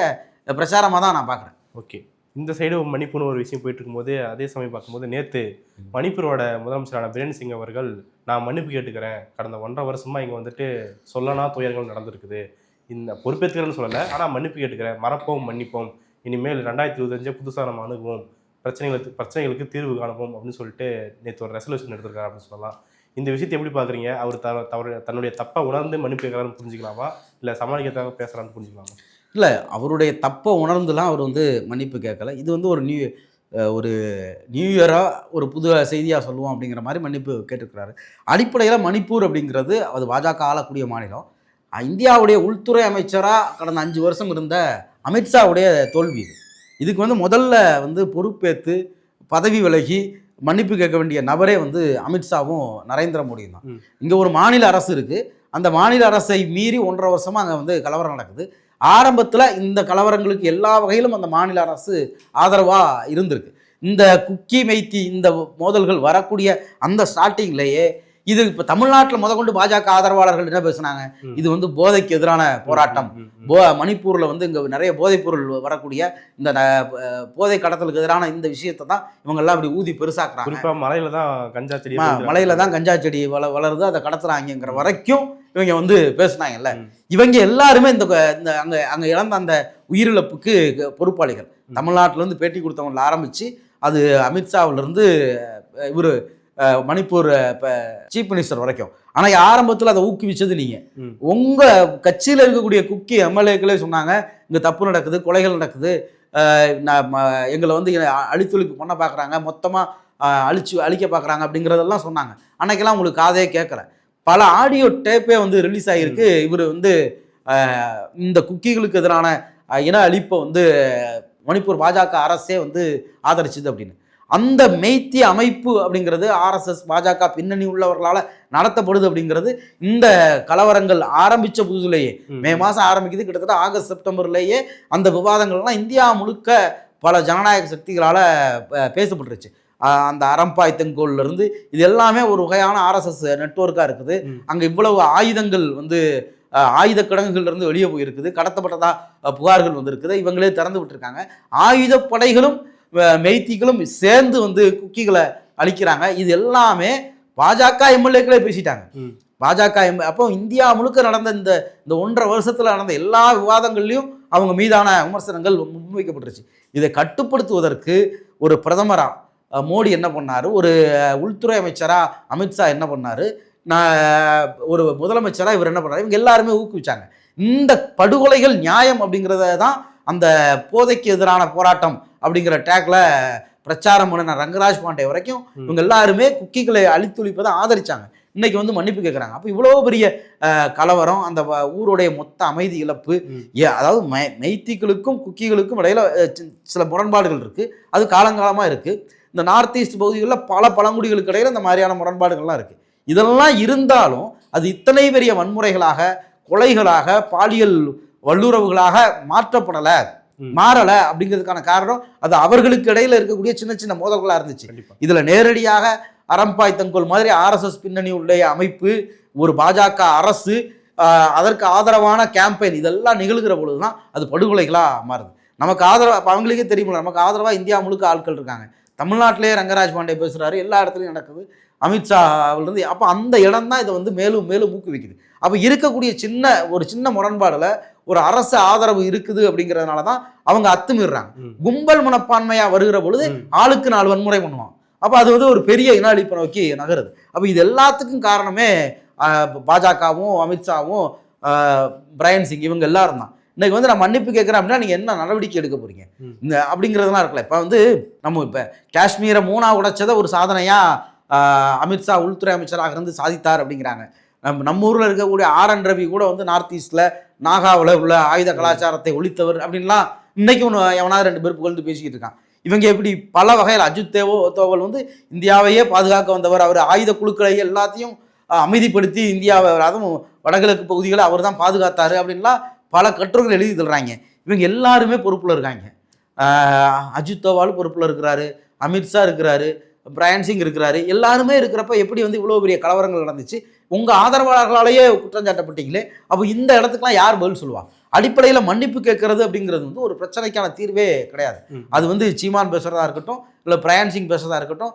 பிரச்சாரமாக தான் நான் பார்க்குறேன். ஓகே. இந்த சைடு மணிப்பூர்னு ஒரு விஷயம் போயிட்டு இருக்கும்போது அதே சமயம் பார்க்கும்போது நேத்து மணிப்பூரோட முதலமைச்சரான பிரேன் சிங் அவர்கள் நான் மன்னிப்பு கேட்டுக்கிறேன். கடந்த ஒன்றரை வருஷமா இங்க வந்துட்டு சொல்லனா துயரங்கள் நடந்திருக்குது. இந்த பொறுப்பேற்றுக்கிறேன்னு சொல்லலை. ஆனா மன்னிப்பு கேட்டுக்கிறேன். மறப்போம் மன்னிப்போம். இனிமேல் ரெண்டாயிரத்தி இருபத்தஞ்சு புதுசா நம்ம அணுகுவோம். பிரச்சனைகளுக்கு பிரச்சனைகளுக்கு தீர்வு காணப்போம் அப்படின்னு சொல்லிட்டு நேற்று ஒரு ரெசல்யூஷன் எடுத்திருக்காரு அப்படின்னு சொல்லலாம். இந்த விஷயத்தை எப்படி பார்க்குறீங்க அவர் த தவறு தன்னுடைய தப்பை உணர்ந்து மன்னிப்பு கேட்கறான்னு புரிஞ்சுக்கலாமா? இல்லை சமாளிக்கிறதாக பேசுகிறான்னு புரிஞ்சுக்கலாமா? இல்லை அவருடைய தப்பை உணர்ந்துலாம் அவர் வந்து மன்னிப்பு கேட்கல. இது வந்து ஒரு நியூ ஒரு நியூ இயராக ஒரு புது செய்தியாக சொல்லுவோம் அப்படிங்கிற மாதிரி மன்னிப்பு கேட்டிருக்கிறாரு. அடிப்படையில் மணிப்பூர் அப்படிங்கிறது அது பாஜக ஆளக்கூடிய மாநிலம். இந்தியாவுடைய உள்துறை அமைச்சராக கடந்த அஞ்சு வருஷம் இருந்த அமித்ஷாவுடைய தோல்வி இது. இதுக்கு வந்து முதல்ல வந்து பொறுப்பேற்று பதவி விலகி மன்னிப்பு கேட்க வேண்டிய நபரே வந்து அமித்ஷாவும் நரேந்திர மோடியும் தான். இங்கே ஒரு மாநில அரசு இருக்குது அந்த மாநில அரசை மீறி ஒன்றரை வருஷமாக அங்கே வந்து கலவரம் நடக்குது. ஆரம்பத்தில் இந்த கலவரங்களுக்கு எல்லா வகையிலும் அந்த மாநில அரசு ஆதரவாக இருந்திருக்கு. இந்த குக்கி மைத்தி இந்த மோதல்கள் வரக்கூடிய அந்த ஸ்டார்டிங்லேயே இது இப்போ தமிழ்நாட்டில் முத கொண்டு பாஜக ஆதரவாளர்கள் என்ன பேசுனாங்க. இது வந்து போதைக்கு எதிரான போராட்டம். போ மணிப்பூரில் வந்து இங்கே நிறைய போதைப் பொருள் வரக்கூடிய இந்த போதை கடத்தலுக்கு எதிரான இந்த விஷயத்தை தான் இவங்க எல்லாம் இப்படி ஊதி பெருசாக்குறாங்க குறிப்பா மலையில தான் கஞ்சா செடி மலையில தான் கஞ்சா செடி வள வளருது அதை கடத்துறாங்கிற வரைக்கும் இவங்க வந்து பேசுனாங்கல்ல. இவங்க எல்லாருமே இந்த அங்க அங்க இழந்த அந்த உயிரிழப்புக்கு பொறுப்பாளிகள் ம். தமிழ்நாட்டுல இருந்து பேட்டி கொடுத்தவங்கள ஆரம்பிச்சு அது அமித்ஷாவுல இருந்து இவர் மணிப்பூர் சீஃப் மினிஸ்டர் வரைக்கும். ஆனா ஆரம்பத்துல அதை ஊக்குவிச்சது நீங்க. ம். உங்க கட்சியில இருக்கக்கூடிய குக்கி எம்எல்ஏக்களே சொன்னாங்க இங்க தப்பு நடக்குது கொலைகள் நடக்குது எங்களை வந்து அழித்தொழிப்பு பண்ண பார்க்குறாங்க மொத்தமாக அழிச்சு அழிக்க பார்க்குறாங்க அப்படிங்கிறதெல்லாம் சொன்னாங்க. அன்னைக்கெல்லாம் உங்களுக்கு காதே கேட்கல பல ஆடியோ டேப்பே வந்து ரிலீஸ் ஆகியிருக்கு இவர் வந்து இந்த குக்கிகளுக்கு எதிரான இன அழிப்பை வந்து மணிப்பூர் பாஜக அரசே வந்து ஆதரிச்சுது அப்படின்னு. அந்த மெய்த்தி அமைப்பு அப்படிங்கிறது ஆர்எஸ்எஸ் பாஜக பின்னணி உள்ளவர்களால் நடத்தப்படுது அப்படிங்கிறது இந்த கலவரங்கள் ஆரம்பிச்ச புதுசுலேயே. ம். மாதம் ஆரம்பிக்குது கிட்டத்தட்ட ஆகஸ்ட் செப்டம்பர்லேயே அந்த விவாதங்கள்லாம் இந்தியா முழுக்க பல ஜனநாயக சக்திகளால் பேசப்பட்டுருச்சு. அந்த அரம்பாய் தெங்கோல்ல இருந்து இது எல்லாமே ஒரு வகையான ஆர்எஸ்எஸ் நெட்வொர்க்காக இருக்குது. அங்கே இவ்வளவு ஆயுதங்கள் வந்து ஆயுத கிடங்குகள்ல இருந்து வெளியே போயிருக்குது. கடத்தப்பட்டதா ஆஹ் புகார்கள் வந்திருக்குது. இவங்களே திறந்து விட்டுருக்காங்க. ஆயுதப்படைகளும் மெய்த்திகளும் சேர்ந்து வந்து குக்கிகளை அழிக்கிறாங்க. இது எல்லாமே பாஜக எம்எல்ஏக்களே பேசிட்டாங்க. பாஜக எம் அப்போ இந்தியா முழுக்க நடந்த இந்த இந்த ஒன்றரை வருஷத்துல நடந்த எல்லா விவாதங்கள்லையும் அவங்க மீதான விமர்சனங்கள் முன்வைக்கப்பட்டுருச்சு. இதை கட்டுப்படுத்துவதற்கு ஒரு பிரதமரா அஹ், மோடி என்ன பண்ணாரு? ஒரு உள்துறை அமைச்சரா அமித்ஷா என்ன பண்ணாரு? நான் ஒரு முதலமைச்சரா இவர் என்ன பண்ணாரு? இவங்க எல்லாருமே ஊக்குவிச்சாங்க. இந்த படுகொலைகள் நியாயம் அப்படிங்கிறத தான் அந்த போதைக்கு எதிரான போராட்டம் அப்படிங்கிற டேக்ல பிரச்சாரம் பண்ணின ரங்கராஜ் பாண்டே வரைக்கும். இவங்க எல்லாருமே குக்கிகளை அழித்துழிப்பதை ஆதரிச்சாங்க. இன்னைக்கு வந்து மன்னிப்பு கேட்குறாங்க அப்போ இவ்வளோ பெரிய கலவரம் அந்த ஊருடைய மொத்த அமைதி இழப்பு அதாவது மெ மெய்த்திகளுக்கும் குக்கிகளுக்கும் இடையில சில முரண்பாடுகள் இருக்கு. அது காலங்காலமாக இருக்கு. இந்த நார்த் ஈஸ்ட் பகுதிகளில் பல பழங்குடிகளுக்கு இடையில இந்த மாதிரியான முரண்பாடுகள்லாம் இருக்கு. இதெல்லாம் இருந்தாலும் அது இத்தனை பெரிய வன்முறைகளாக கொலைகளாக பாலியல் வல்லுறவுகளாக மாற்றப்படலை. மாறலை அப்படிங்கிறதுக்கான காரணம் அது அவர்களுக்கு இடையில இருக்கக்கூடிய சின்ன சின்ன மோதல்களாக இருந்துச்சு. இதுல நேரடியாக அரம்பாய் தங்கோல் மாதிரி ஆர்எஸ்எஸ் பின்னணி உடைய அமைப்பு ஒரு பாஜக அரசு அதற்கு ஆதரவான கேம்பெயின் இதெல்லாம் நிகழ்கிற பொழுதுதான் அது படுகொலைகளா மாறுது. நமக்கு ஆதரவா அப்ப அவங்களுக்கே தெரியுமில்ல நமக்கு ஆதரவா இந்தியா முழுக்க ஆட்கள் இருக்காங்க. தமிழ்நாட்டிலே ரங்கராஜ் பாண்டே பேசுறாரு எல்லா இடத்துலையும் நடக்குது. அமித்ஷாவிலிருந்து அப்போ அந்த இடம் தான் இதை வந்து மேலும் மேலும் ஊக்குவிக்குது. அப்போ இருக்கக்கூடிய சின்ன ஒரு சின்ன முரண்பாடுல ஒரு அரசு ஆதரவு இருக்குது அப்படிங்கிறதுனால தான் அவங்க அத்துமீறுறாங்க. ம். கும்பல் மனப்பான்மையா வருகிற பொழுது. ஆளுக்கு நாலு வன்முறை பண்ணுவான் அப்போ அது வந்து ஒரு பெரிய இன அழிப்பை நோக்கி நகருது. அப்போ இது எல்லாத்துக்கும் காரணமே பாஜகவும் அமித்ஷாவும் பிரையன் சிங் இவங்க எல்லாரும் தான். இன்னைக்கு வந்து நான் மன்னிப்பு கேட்குறேன் அப்படின்னா நீங்கள் என்ன நடவடிக்கை எடுக்க போறீங்க. இந்த அப்படிங்கிறதுலாம் இருக்குல்ல. இப்போ வந்து நம்ம இப்போ காஷ்மீரை மூணா உடைச்சதை ஒரு சாதனையாக அமித்ஷா உள்துறை அமைச்சராக இருந்து சாதித்தார் அப்படிங்கிறாங்க. நம்ம நம்ம ஊரில் இருக்கக்கூடிய ஆர் என் ரவி கூட வந்து நார்த் ஈஸ்டில் நாகாவில் உள்ள ஆயுத கலாச்சாரத்தை ஒழித்தவர் அப்படின்லாம் இன்றைக்கும் ஒன்று எவனாவது ரெண்டு பேர் புகழ்ந்து பேசிக்கிட்டு இருக்கான். இவங்க எப்படி பல வகையில் அஜித் தேவோ தோவல் வந்து இந்தியாவையே பாதுகாக்க வந்தவர். அவர் ஆயுத குழுக்களை எல்லாத்தையும் அமைதிப்படுத்தி இந்தியாவை அதுவும் வடகிழக்கு பகுதிகளை அவர் தான் பாதுகாத்தாரு அப்படின்லாம் பல கட்டுரைகள் எழுதி தள்ளுறாங்க. இவங்க எல்லாருமே பொறுப்பில் இருக்காங்க. அஜித் தோவால் பொறுப்பில் இருக்கிறாரு அமித்ஷா இருக்கிறாரு பிராயன் சிங் இருக்கிறாரு. எல்லாருமே இருக்கிறப்ப எப்படி வந்து இவ்வளோ பெரிய கலவரங்கள் நடந்துச்சு? உங்கள் ஆதரவாளர்களாலேயே குற்றம் சாட்டப்பட்டீங்களே அப்போ இந்த இடத்துக்குலாம் யார் பதில் சொல்லுவா அடிப்படையில் மன்னிப்பு கேட்கறது அப்படிங்கிறது வந்து ஒரு பிரச்சனைக்கான தீர்வே கிடையாது. அது வந்து சீமான் பேசுறதா இருக்கட்டும் இல்லை பிரயான் சிங் பேசுறதா இருக்கட்டும்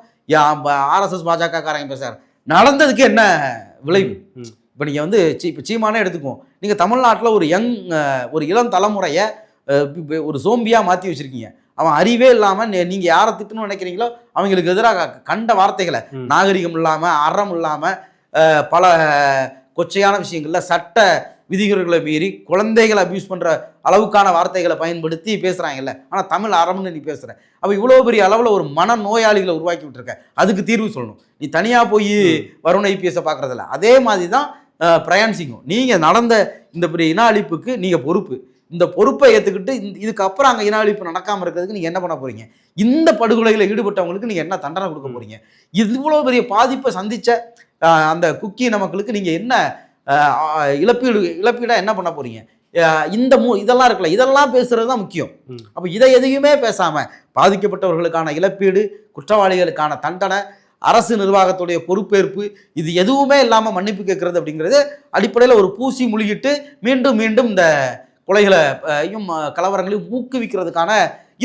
ஆர்எஸ்எஸ் பாஜக காரங்க பேசுறாரு நடந்ததுக்கு என்ன விளைவு. இப்போ நீங்கள் வந்து சீ இப்போ சீமானே எடுத்துக்குவோம் நீங்கள் தமிழ்நாட்டில் ஒரு யங் ஒரு இளம் தலைமுறையை ஒரு சோம்பியாக மாற்றி வச்சிருக்கீங்க அவன் அறிவே இல்லாமல் நீங்கள் யாரை திட்டணும்னு நினைக்கிறீங்களோ அவங்களுக்கு எதிராக கண்ட வார்த்தைகளை. நாகரிகம் இல்லாமல் அறம் இல்லாமல் பல கொச்சையான விஷயங்கள்ல சட்ட விதிகளை மீறி குழந்தைகளை அபியூஸ் பண்ணுற அளவுக்கான வார்த்தைகளை பயன்படுத்தி பேசுகிறாங்கல்ல ஆனால் தமிழ் அறம்னு நீ பேசுகிற அப்போ இவ்வளோ பெரிய அளவில் ஒரு மன நோயாளிகளை உருவாக்கி விட்டுருக்க. அதுக்கு தீர்வு சொல்லணும். நீ தனியாக போய் வருண் ஐபிஎஸை பார்க்குறதில்ல. அதே மாதிரி தான் பிரயான் சிங்கும். நீங்கள் நடந்த இந்த பெரிய இன அழிப்புக்கு நீங்கள் பொறுப்பு. இந்த பொறுப்பை ஏற்றுக்கிட்டு இந்த இதுக்கப்புறம் அங்கே இன அழிப்பு நடக்காமல் இருக்கிறதுக்கு நீங்கள் என்ன பண்ண போகிறீங்க இந்த படுகொலையில் ஈடுபட்டவங்களுக்கு நீங்கள் என்ன தண்டனை கொடுக்க போகிறீங்க இவ்வளோ பெரிய பாதிப்பை சந்தித்த அந்த குக்கி இன மக்களுக்கு நீங்கள் என்ன இழப்பீடு இழப்பீடாக என்ன பண்ண போகிறீங்க இந்த மூ இதெல்லாம் இருக்குல்ல இதெல்லாம் பேசுறது தான் முக்கியம். அப்போ இதை எதையுமே பேசாமல் பாதிக்கப்பட்டவர்களுக்கான இழப்பீடு குற்றவாளிகளுக்கான தண்டனை அரசு நிர்வாகத்துடைய பொறுப்பேற்பு இது எதுவுமே இல்லாமல் மன்னிப்பு கேட்கறது அப்படிங்கிறது அடிப்படையில் ஒரு பூசி முழுகிட்டு மீண்டும் மீண்டும் இந்த கொலைகளை அஹ், யும் அஹ், கலவரங்களையும் ஊக்குவிக்கிறதுக்கான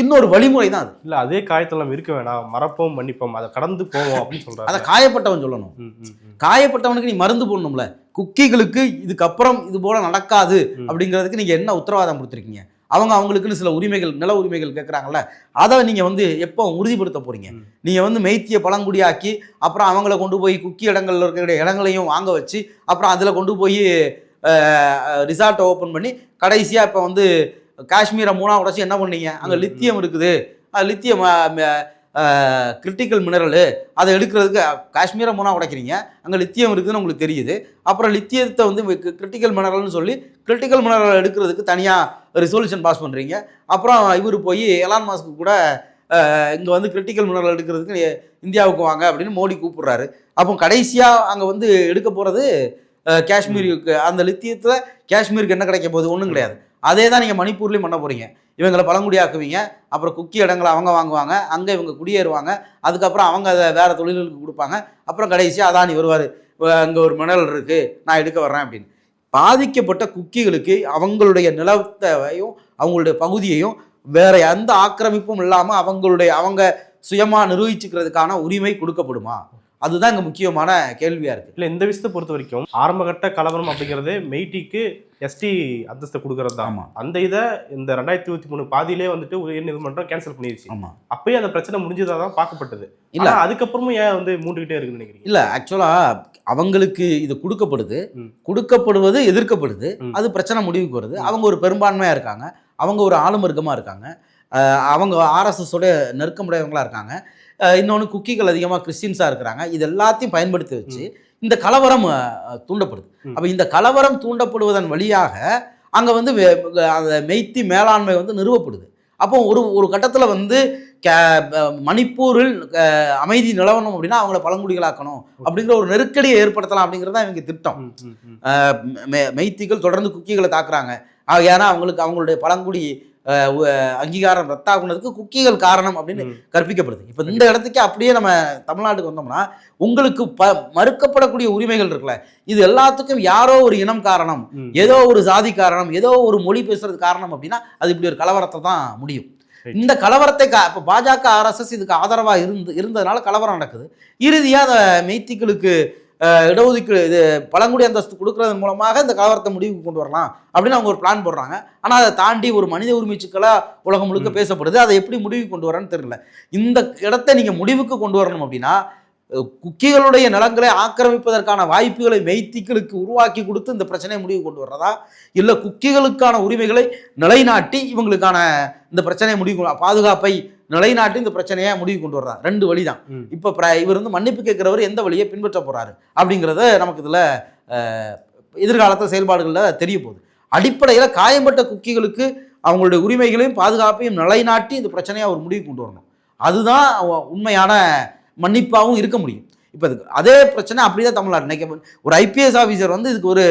இன்னொரு வழிமுறை தான் அது. இல்ல அதே காயத்துல நம்ம இருக்க வேணாம். மறப்போம் மன்னிப்போம். அதை கடந்து போவோம் அப்படின்னு அதை சொல்றாரு காயப்பட்டவன் சொல்லணும். காயப்பட்டவனுக்கு நீ மருந்து போடணும்ல. குக்கிகளுக்கு இதுக்கப்புறம் இது போல நடக்காது. அப்படிங்கிறதுக்கு நீங்க என்ன உத்தரவாதம் கொடுத்துருக்கீங்க? அவங்க அவங்களுக்குன்னு சில உரிமைகள் நில உரிமைகள் கேட்குறாங்கல்ல அதை நீங்க வந்து எப்போ உறுதிப்படுத்த போறீங்க? ம். நீங்க வந்து மெய்த்திய பழங்குடியாக்கி அப்புறம் அவங்கள கொண்டு போய் குக்கி இடங்கள்ல இருக்கிற இடங்களையும் வாங்க வச்சு அப்புறம் அதில் கொண்டு போய் ரிசார்ட்டை ஓப்பன் பண்ணி கடைசியாக இப்போ வந்து காஷ்மீரை மூணா உடச்சி என்ன பண்ணீங்க? அங்கே லித்தியம் இருக்குது. லித்தியம் கிரிட்டிக்கல் மினரலு அதை எடுக்கிறதுக்கு காஷ்மீரை மூணா உடைக்கிறீங்க. அங்கே லித்தியம் இருக்குதுன்னு உங்களுக்கு தெரியுது. அப்புறம் லித்தியத்தை வந்து கிரிட்டிக்கல் மினரல்னு சொல்லி கிரிட்டிக்கல் மினரல் எடுக்கிறதுக்கு தனியாக ரிசொல்யூஷன் பாஸ் பண்ணுறீங்க அப்புறம் இவர் போய் எலான் மாஸ்க்கு கூட இங்கே வந்து கிரிட்டிக்கல் மினரல் எடுக்கிறதுக்கு இந்தியாவுக்கு வாங்க அப்படின்னு மோடி கூப்பிடுறாரு. அப்போ கடைசியாக அங்கே வந்து எடுக்க போகிறது காஷ்மீருக்கு அந்த லித்தியத்தில் காஷ்மீருக்கு என்ன கிடைக்க போகுது? ஒன்றும் கிடையாது. அதே தான் நீங்கள் மணிப்பூர்லேயும் பண்ண போகிறீங்க இவங்களை பழங்குடியாக்குவீங்க அப்புறம் குக்கி இடங்களை அவங்க வாங்குவாங்க அங்கே இவங்க குடியேறுவாங்க அதுக்கப்புறம் அவங்க அதை வேறு தொழில்களுக்கு கொடுப்பாங்க அப்புறம் கடைசியாக அதானி வருவார் அங்கே ஒரு மினரல் இருக்குது நான் எடுக்க வர்றேன் அப்படின்னு. பாதிக்கப்பட்ட குக்கிகளுக்கு அவங்களுடைய நிலத்தையும் அவங்களுடைய பகுதியையும் வேற எந்த ஆக்கிரமிப்பும் இல்லாமல் அவங்களுடைய அவங்க சுயமாக நிர்வகிச்சுக்கிறதுக்கான உரிமை கொடுக்கப்படுமா? அதுதான் இங்கே முக்கியமான கேள்வியாக இருக்குது இல்ல இந்த விஷயத்தை பொறுத்த வரைக்கும் ஆரம்பகட்ட கலவரம் அப்படிங்கிறது மெய்டிக்கு எஸ்டி அந்தஸ்தை கொடுக்கறது தான். ஆமாம் அந்த இதை இந்த ரெண்டாயிரத்தி இருபத்தி மூணு பாதியிலே வந்துட்டு உயர்நீதிமன்றம் கேன்சல் பண்ணிருச்சு. ஆமாம் அப்பயே அந்த பிரச்சனை முடிஞ்சதா தான் பார்க்கப்பட்டது. இல்ல. அதுக்கப்புறமும் ஏன் வந்து மூண்டுகிட்டே இருக்குன்னு நினைக்கிறீங்க? இல்லை ஆக்சுவலாக அவங்களுக்கு இது கொடுக்கப்படுது. கொடுக்கப்படுவது எதிர்க்கப்படுது. அது பிரச்சனை முடிவுக்கு வருது. அவங்க ஒரு பெரும்பான்மையாக இருக்காங்க. அவங்க ஒரு ஆளும் இருக்காங்க. அவங்க ஆர்எஸ்எஸோட நெருக்கமுடையவங்களா இருக்காங்க. இன்னொன்று குக்கிகள் அதிகமாக கிறிஸ்டின்ஸாக இருக்கிறாங்க. இது எல்லாத்தையும் பயன்படுத்தி வச்சு இந்த கலவரம் தூண்டப்படுது. அப்போ இந்த கலவரம் தூண்டப்படுவதன் வழியாக அங்கே வந்து அந்த மெய்த்தி மேலாண்மை வந்து நிறுவப்படுது. அப்போ ஒரு ஒரு கட்டத்தில் வந்து மணிப்பூரில் அமைதி நிலவணும் அப்படின்னா அவங்கள பழங்குடிகளாக்கணும் அப்படிங்கிற ஒரு நெருக்கடியை ஏற்படுத்தலாம் அப்படிங்கிறது தான் இவங்க திட்டம். மெய்த்திகள் தொடர்ந்து குக்கிகளை தாக்குறாங்க. ஏன்னா அவங்களுக்கு அவங்களுடைய பழங்குடி அங்கீகாரம் ரத்தாகுனதுக்கு குக்கிகள் காரணம் அப்படின்னு. கற்பிக்கப்படுது இப்போ இந்த இடத்துக்கு அப்படியே நம்ம தமிழ்நாட்டுக்கு வந்தோம்னா உங்களுக்கு ப மறுக்கப்படக்கூடிய உரிமைகள் இருக்குல்ல இது எல்லாத்துக்கும் யாரோ ஒரு இனம் காரணம். ஏதோ ஒரு சாதி காரணம் ஏதோ ஒரு மொழி பேசுறது காரணம் அப்படின்னா அது இப்படி ஒரு கலவரத்தை தான் முடியும். இந்த கலவரத்தை கா இப்போ பாஜக ஆர்எஸ்எஸ் இதுக்கு ஆதரவாக இருந்து இருந்ததுனால கலவரம் நடக்குது இறுதியாக அந்த மெய்த்திகளுக்கு இடஒதுக்கீடு இது பழங்குடி அந்தஸ்து கொடுக்கறதன் மூலமாக இந்த கலவரத்தை முடிவுக்கு கொண்டு வரலாம் அப்படின்னு அவங்க ஒரு பிளான் போடுறாங்க. ஆனால் அதை தாண்டி ஒரு மனித உரிமை சிக்கலாக உலகம் முழுக்க. பேசப்படுது. அதை எப்படி முடிவுக்கு கொண்டு வரேன்னு தெரியல. இந்த இடத்தை நீங்கள் முடிவுக்கு கொண்டு வரணும் அப்படின்னா குக்கிகளுடைய நிலங்களை ஆக்கிரமிப்பதற்கான வாய்ப்புகளை மெய்த்திகளுக்கு உருவாக்கி கொடுத்து இந்த பிரச்சனையை முடிவு கொண்டு வர்றதா? இல்லை குக்கிகளுக்கான உரிமைகளை நிலைநாட்டி இவங்களுக்கான இந்த பிரச்சனையை முடிவு பாதுகாப்பை நிலைநாட்டி இந்த பிரச்சனையை முடிவு கொண்டு வர்றதா ரெண்டு வழி தான். இப்போ இவர் வந்து மன்னிப்பு கேட்குறவர் எந்த வழியை பின்பற்ற போறாரு? அப்படிங்கிறத நமக்கு இதில் எதிர்காலத்து செயல்பாடுகளில் தெரிய போகுது. அடிப்படையில் காயம்பட்ட குக்கிகளுக்கு அவங்களுடைய உரிமைகளையும் பாதுகாப்பையும் நிலைநாட்டி இந்த பிரச்சனையை அவர் முடிவு கொண்டு வரணும். அதுதான் உண்மையான மன்னிப்பாகவும் இருக்க முடியும். இப்போ இதுக்கு அதே பிரச்சனை அப்படியே தான் தமிழ்நாடு. இன்னைக்கு ஒரு ஐபிஎஸ் ஆஃபீஸர் வந்து இதுக்கு ஒரு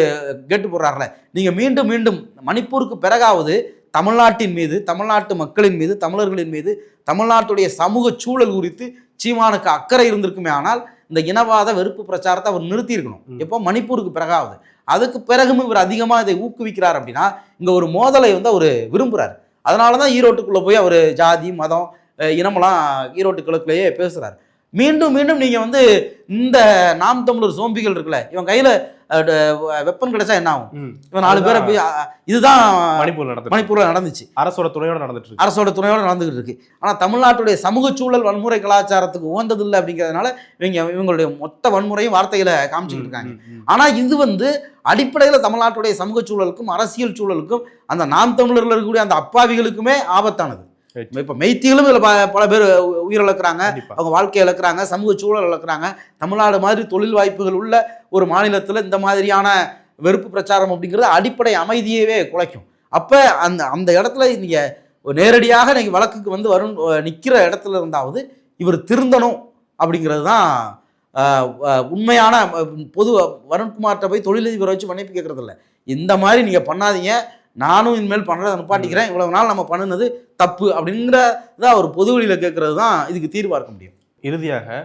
கேட்டு போடுறாருல. நீங்கள் மீண்டும் மீண்டும் மணிப்பூருக்கு பிறகாவது தமிழ்நாட்டின் மீது தமிழ்நாட்டு மக்களின் மீது தமிழர்களின் மீது தமிழ்நாட்டுடைய சமூக சூழல் குறித்து சீமானுக்கு அக்கறை இருந்திருக்குமே ஆனால் இந்த இனவாத வெறுப்பு பிரச்சாரத்தை அவர் நிறுத்தியிருக்கணும். எப்போ? மணிப்பூருக்கு பிறகாவது. அதுக்கு பிறகும் இவர் அதிகமாக இதை ஊக்குவிக்கிறார் அப்படின்னா இங்கே ஒரு மோதலை வந்து அவர் விரும்புகிறார் அதனால தான் ஈரோட்டுக்குள்ளே போய் அவர் ஜாதி மதம் இனமெல்லாம் ஈரோட்டு கிழக்குலேயே பேசுகிறார் மீண்டும் மீண்டும் நீங்கள் வந்து இந்த நாம் தமிழர் சோம்பிகள் இருக்குல்ல இவன் கையில் வெப்பன் கிடைச்சா என்ன ஆகும். இவன் நாலு பேரை போய் இதுதான் மணிப்பூர் நடந்துட்டு மணிப்பூரில் நடந்துச்சு அரசோட துணையோட நடந்துட்டு இருக்கு அரசோட துணையோடு நடந்துகிட்டு இருக்கு ஆனால் தமிழ்நாட்டுடைய சமூக சூழல் வன்முறை கலாச்சாரத்துக்கு உகந்ததில்லை அப்படிங்கிறதுனால இவங்க இவங்களுடைய மொத்த வன்முறையும் வார்த்தைகளை காமிச்சிட்டு இருக்காங்க. ஆனால் இது வந்து அடிப்படையில் தமிழ்நாட்டுடைய சமூக சூழலுக்கும் அரசியல் சூழலுக்கும் அந்த நாம் தமிழர்கள் இருக்கக்கூடிய அந்த அப்பாவிகளுக்குமே ஆபத்தானது. இப்போ மெய்த்திகளும் இதில் பல பேர் உ- உயிரிழக்கிறாங்க கண்டிப்பா. அவங்க வாழ்க்கையை இழக்கிறாங்க. சமூக சூழல் இழக்கிறாங்க. தமிழ்நாடு மாதிரி தொழில் வாய்ப்புகள் உள்ள ஒரு மாநிலத்தில் இந்த மாதிரியான வெறுப்பு பிரச்சாரம் அப்படிங்கிறது அடிப்படை அமைதியவே குலைக்கும். அப்போ அந்த அந்த இடத்துல நீங்கள் நேரடியாக நீங்கள் வழக்குக்கு வந்து வரும் நிற்கிற இடத்துல இருந்தாவது இவர் திருந்தணும் அப்படிங்கிறது தான் உண்மையான பொது வருண்குமார்கிட்ட போய் தொழிலதிபரை வச்சு மன்னிப்பு கேட்கறது இல்ல இந்த மாதிரி நீங்கள் பண்ணாதீங்க. நானும் இனிமேல் பண்ணுறதை நிப்பாட்டிக்கிறேன். இவ்வளவு நாள் நம்ம பண்ணுனது தப்பு அப்படிங்கிறத ஒரு பொது வழியில் கேட்கறது தான் இதுக்கு தீர்வாக இருக்க முடியும். இறுதியாக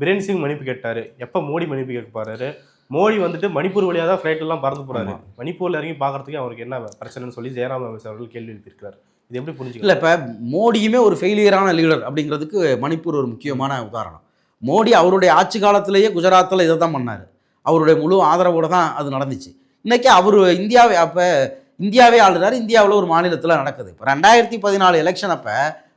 பிரேன் சிங் மன்னிப்பு கேட்டாரு. எப்போ மோடி மன்னிப்பு கேட்க போறாரு? மோடி வந்துட்டு மணிப்பூர் வழியாக தான் ஃப்ளைட் எல்லாம் பறந்து போறாரு. மணிப்பூர்ல இறங்கி பார்க்கறதுக்கு அவருக்கு என்ன பிரச்சனைன்னு சொல்லி ஜெயராம் ரமேஷ் அவர்கள் கேள்வி எழுப்பியிருக்கிறார். இது எப்படி புரிஞ்சுக்கலாம் இல்லை இப்போ மோடியுமே ஒரு ஃபெயிலியரான லீடர் அப்படிங்கிறதுக்கு மணிப்பூர் ஒரு முக்கியமான உதாரணம். மோடி அவருடைய ஆட்சி காலத்திலேயே குஜராத்தில் இதை தான் பண்ணார். அவருடைய முழு ஆதரவோடு தான் அது நடந்துச்சு. இன்றைக்கி அவர் இந்தியாவை அப்போ இந்தியாவே ஆளுறாரு. இந்தியாவில் ஒரு மாநிலத்தில் நடக்குது. இப்போ ரெண்டாயிரத்தி பதினாலு எலெக்ஷன் அப்போ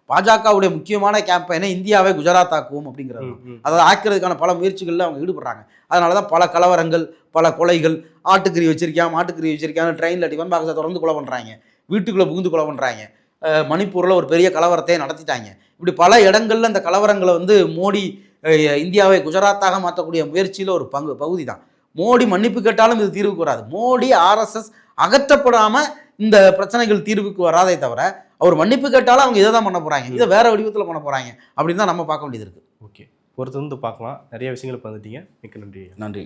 பாஜகவுடைய முக்கியமான கேம்பெயினை இந்தியாவை குஜராத் ஆக்குவோம் அப்படிங்கிறது. அதை ஆக்கிறதுக்கான பல முயற்சிகளில் அவங்க ஈடுபடுறாங்க. அதனால தான் பல கலவரங்கள் பல கொலைகள் ஆட்டுக்கறி வச்சிருக்கான் மாட்டுக்கறி வச்சிருக்கான் ட்ரெயினில் டிஃபன் பாக்ஸை திறந்து கொலை பண்ணுறாங்க வீட்டுக்குள்ளே புகுந்து கொலை பண்ணுறாங்க மணிப்பூரில் ஒரு பெரிய கலவரத்தை நடத்திட்டாங்க. இப்படி பல இடங்கள்ல இந்த கலவரங்களை வந்து மோடி இந்தியாவை குஜராத்தாக மாற்றக்கூடிய முயற்சியில் ஒரு பங்கு பகுதி தான் மோடி மன்னிப்பு கேட்டாலும் இது தீர்வுக்கு வராது மோடி ஆர்எஸ்எஸ் அகற்றப்படாமல் இந்த பிரச்சனைகள் தீர்வுக்கு வராதே தவிர அவர் மன்னிப்பு கேட்டாலும் அவங்க இதை தான் பண்ண போகிறாங்க இதை வேற வடிவத்தில் பண்ண போகிறாங்க அப்படின்னு தான் நம்ம பார்க்க வேண்டியது இருக்குது ஓகே. பொறுத்து வந்து பார்க்கலாம். நிறைய விஷயங்கள் வந்துட்டீங்க மிக்க நன்றி நன்றி.